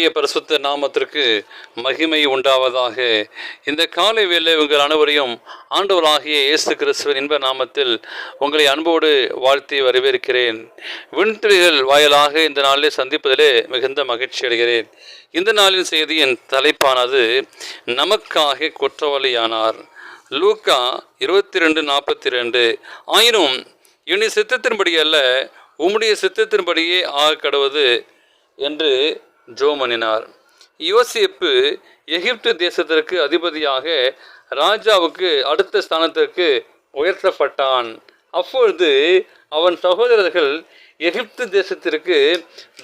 கர்த்தருடைய பரிசுத்த நாமத்திற்கு மகிமை உண்டாவதாக. இந்த காலை வேளை உங்கள் அனைவரையும் ஆண்டவராகிய இயேசு கிறிஸ்துவின் இன்ப நாமத்தில் உங்களை அன்போடு வாழ்த்தி வரவேற்கிறேன். விண்திரைகள் வாயிலாக இந்த நாளிலே சந்திப்பதிலே மிகுந்த மகிழ்ச்சி அடைகிறேன். இந்த நாளின் செய்தியின் தலைப்பானது நமக்காக குற்றவாளியானார் லூக்கா இருபத்தி ரெண்டு நாற்பத்தி ரெண்டு ஆயினும் இனி சித்தத்தின்படி அல்ல உம்முடைய சித்தத்தின்படியே ஆக கடவுது என்று ஜோமனினார். யோசிப்பு எகிப்து தேசத்திற்கு அதிபதியாக ராஜாவுக்கு அடுத்த ஸ்தானத்திற்கு உயர்த்தப்பட்டான். அப்பொழுது அவன் சகோதரர்கள் எகிப்து தேசத்திற்கு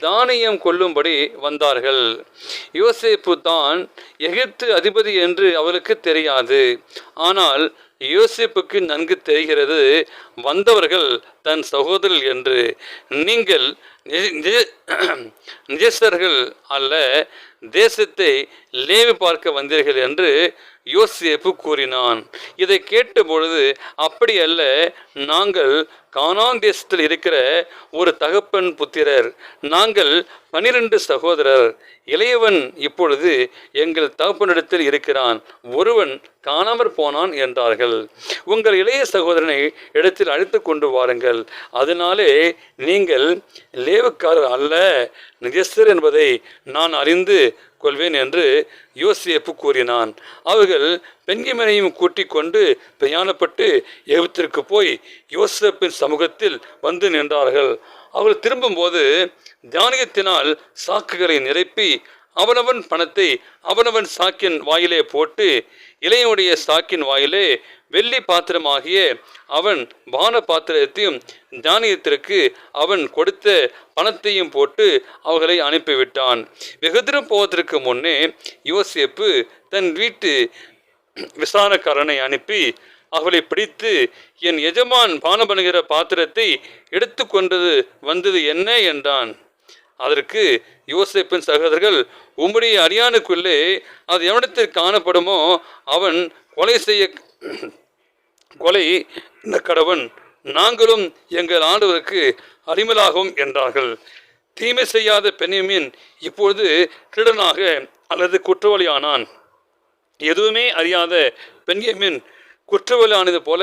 தானியம் கொள்ளும்படி வந்தார்கள். யோசேப்பு தான் எகிப்து அதிபதி என்று அவளுக்கு தெரியாது. ஆனால் யோசிப்புக்கு நன்கு தெரிகிறது வந்தவர்கள் தன் சகோதரர் என்று. நீங்கள் நிஜஸ்தர்கள் அல்ல தேசத்தை லேவி பார்க்க வந்தீர்கள் என்று யோசேப்பு கூறினான். இதை கேட்ட பொழுது அப்படி அல்ல நாங்கள் கானான் தேசத்தில் இருக்கிற ஒரு தகப்பன் புத்திரர். நாங்கள் பனிரெண்டு சகோதரர் இளையவன் இப்பொழுது எங்கள் தகப்பனிடத்தில் இருக்கிறான். ஒருவன் காணாமற் போனான் என்றார்கள். உங்கள் இளைய சகோதரனை இடத்தில் அழைத்து கொண்டு வாருங்கள். அதனாலே நீங்கள் லேவுக்காரர் அல்ல நிஜஸ்தர் என்பதை நான் அறிந்து கொள்வேன் என்று யோசியப்பு கூறினான். அவர்கள் பெண்கிமனையும் கூட்டிக் கொண்டு பிரயாணப்பட்டு எகிப்திற்கு போய் யோசப்பின் சமூகத்தில் வந்து நின்றார்கள். அவர்கள் திரும்பும்போது தானியத்தினால் சாக்குகளை நிரப்பி அவனவன் பணத்தை அவனவன் சாக்கின் வாயிலே போட்டு இளையனுடைய சாக்கின் வாயிலே வெள்ளி பாத்திரமாகிய அவன் பான பாத்திரத்தையும் தானியத்திற்கு அவன் கொடுத்த பணத்தையும் போட்டு அவர்களை அனுப்பிவிட்டான். வெகு தூரம் போவதற்கு முன்னே யோசியப்பு தன் வீட்டு விசாரக்காரனை அனுப்பி அவளை பிடித்து என் எஜமான் பானபனுகிற பாத்திரத்தை பாத்திரத்தை எடுத்துக்கொண்டது வந்தது என்ன? என்றான். அதற்கு யோசிப்பின் சகோதரர்கள் உம்முடைய அரியானுக்குள்ளே அது எவனிடத்தில் காணப்படுமோ அவன் கொலை செய்ய கொலை கடவன். நாங்களும் எங்கள் ஆண்டவருக்கு அடிமலாகும் என்றார்கள். தீமை செய்யாத பெண்ணியமின் இப்பொழுது திருடனாக அல்லது குற்றவாளியானான். எதுவுமே அறியாத பெண்யமின் குற்றவாளியானது போல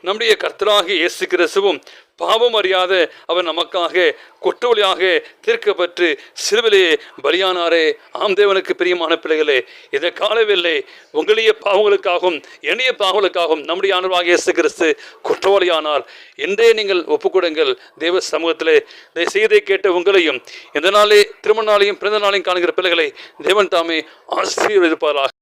நம்முடைய கர்த்தராக இயேசு கிறிஸ்துவும் பாவம் அறியாத அவர் நமக்காக குற்றவாளியாக தீர்க்கப்பட்டு சிறுவிலே பலியானாரே. ஆம் தேவனுக்கு பிரியமான பிள்ளைகளே இதை காலவில்லை உங்களுடைய பாவங்களுக்காகவும் என்னுடைய பாவங்களுக்காகவும் நம்முடைய ஆண்டவராகிய இயேசு கிறிஸ்து குற்றவாளியானார் என்றே நீங்கள் ஒப்புக்கொடுங்கள். தேவ சமூகத்திலே இதை செய்தை கேட்ட உங்களையும் இந்த நாளே திருமண நாளையும் பிறந்த நாளையும் காணுகிற பிள்ளைகளை தேவன் தாமே இருப்பாராக